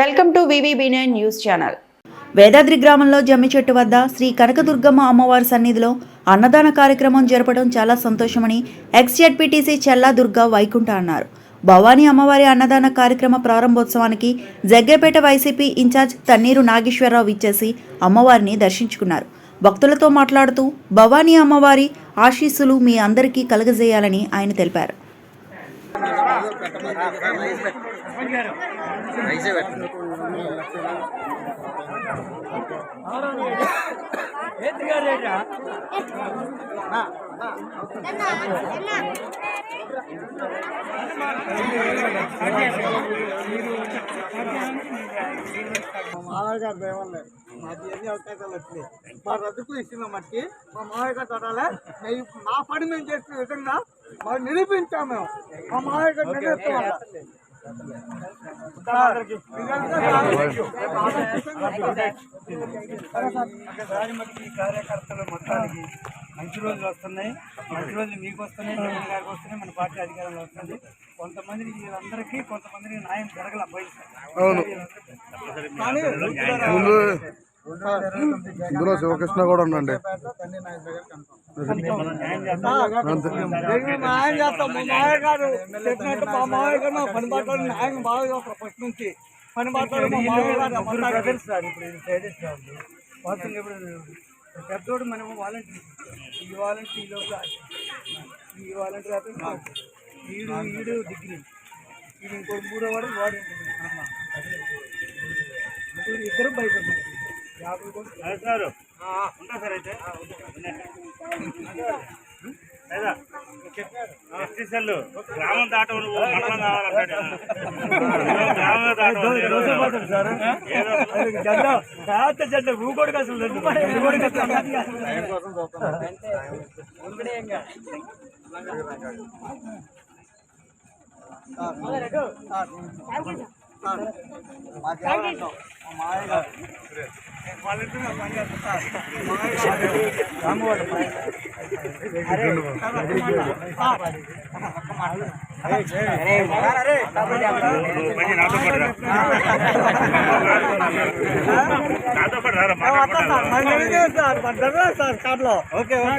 Welcome to VV nine news channel. Vedadri గ్రామంలో జమ్మి చెట్టు వద్ద శ్రీ కనకదుర్గమ్మ అమ్మవారి సన్నిధిలో అన్నదాన కార్యక్రమం జరపడం చాలా సంతోషమని ఎక్స్ జెడ్పీటీసీ చెల్లా దుర్గా వైకుంఠ అన్నారు. భవానీ అమ్మవారి అన్నదాన కార్యక్రమ ప్రారంభోత్సవానికి జగ్గేపేట వైసీపీ ఇన్ఛార్జ్ తన్నీరు నాగేశ్వరరావు ఇచ్చేసి అమ్మవారిని దర్శించుకున్నారు. భక్తులతో మాట్లాడుతూ భవానీ అమ్మవారి ఆశీస్సులు మీ అందరికీ కలగజేయాలని ఆయన తెలిపారు. మామయ్య గారు దేవాలయం మాకు ఎన్ని అవకాశాలు వచ్చినాయి మా రద్దుకు ఇస్తున్నాం మట్టి మా మామయ్య గారు తడాలే మా పని మేము చేసిన విధంగా మాకు నిరూపించాము మేము మా మామయ్య గారు నిరూపిస్తాం ఈ కార్యకర్తలు మొత్తానికి మంచి రోజులు వస్తున్నాయి మంచి రోజులు మీకు వస్తున్నాయి జగన్ గారికి వస్తున్నాయి మన పార్టీ అధికారంలో వస్తుంది కొంతమందికి వీళ్ళందరికీ కొంతమందికి న్యాయం జరగల కానీ ఇందులో శివకృష్ణ కూడా ఉండండి. మేము న్యాయం చేస్తాం మా మావయ్య గారు చెప్పినట్టు మా మావయ్య గారు మా పని పాటలు న్యాయం బాగా చేస్తారు ఫస్ట్ నుంచి పని పాటలు మా మావయ్య గారు ముగ్గురు ఇప్పుడు పెద్దోడు మనము వాలంటీర్ ఈ వాలంటీర్లో ఈ లోపల ఈ వాలంటీర్ అతను ఈడు ఈడు డిగ్రీ ఇది ఇంకో మూడో వాడు వాడు ఇప్పుడు ఇద్దరు బయట ఉన్నారు. యాభై కూడా ఉంటా సార్ అయితే లేదా గ్రామం దాటం నువ్వు మండలం కావాలంటాడు గ్రామం దాటం ఊకోడికి అసలు ఊకోడికి సార్ సార్ నాతో పాటు సార్ కార్లో ఓకే ఓకే